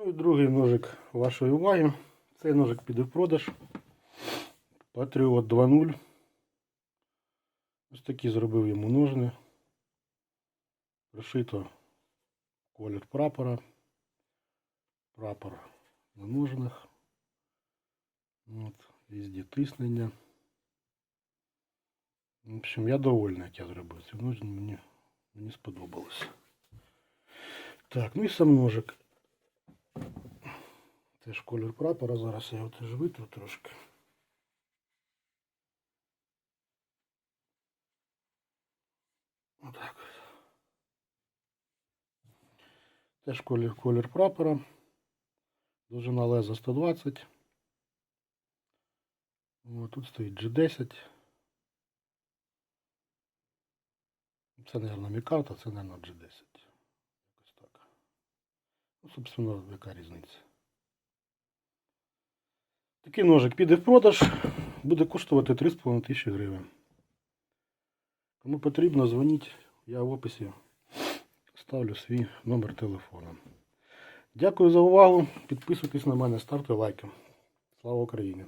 Ну і другий ножик вашої уваги. Цей ножик піде в продаж. Patriot 2.0. Ось такі зробив йому ножни. Пришито колір прапора. Прапор на ножнах. От, везде тиснення. В общем, я довольний, як я зробив. Ці ножни мені, мені сподобалось. Так, ну і сам ножик. Теж колір прапора. Зараз я його теж витру трошки. Отак. Теж колір, колір прапора. Довжина леза 120. О, тут стоїть G10. Це, мабуть, мікарта, це, мабуть, G10. Якось так. Ну, собственно, яка різниця. Такий ножик піде в продаж, буде коштувати 3,5 тисячі гривень. Кому потрібно, дзвоніть. Я в описі ставлю свій номер телефона. Дякую за увагу. Підписуйтесь на мене, ставте лайки. Слава Україні!